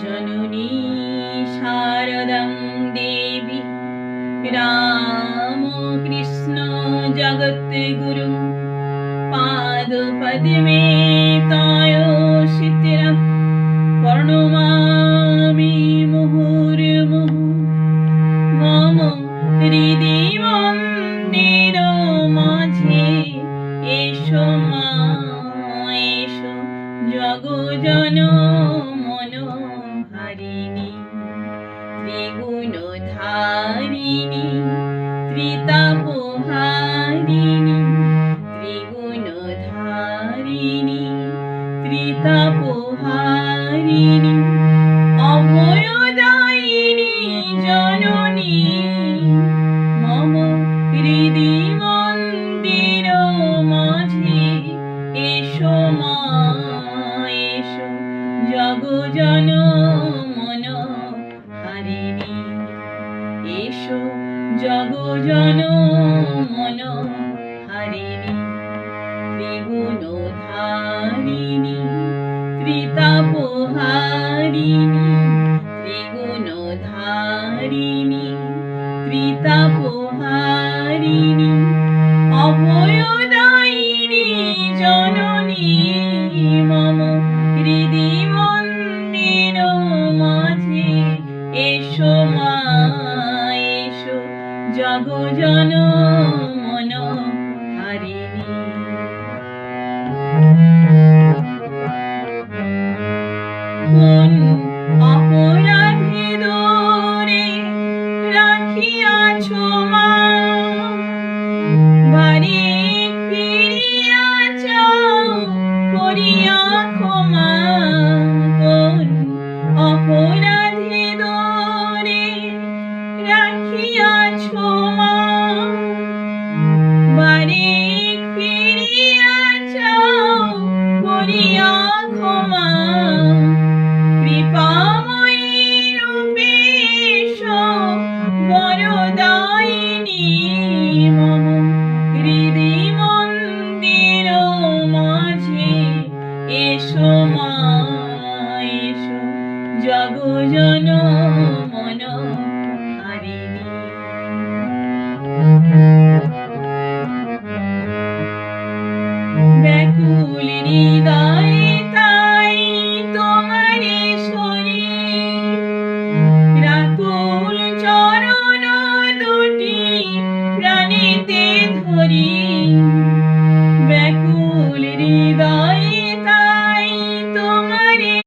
জননী শারদং দেবী। রামকৃষ্ণ জগদ্গুরু পাদপদ্মে তয় শিতির প্রণমামি মুহুর্মুহু। মম হৃদি মন্দির মাঝে এসো মা, এসো জগজন ত্রিগুণ ধারিণী ত্রিতাপহারিণী জগজন মন হারিণী ত্রিগুণ ধারিণী ত্রিতাপহারিণী ত্রিগুণ ধারিণী ত্রিতাপহারিণী অভয়দায়িনী জগজন মন হারিণী। কোন অপরাধী দোরে রাখিয়াছ মা। বাড়ি ফিরিয়া যাও করিয়া ক্ষমা। গুজন মন হারিনি ব্যাকুল হৃদয় তাই তোমার শরী রাতুল চরণ দুটি প্রাণীতে ধরি।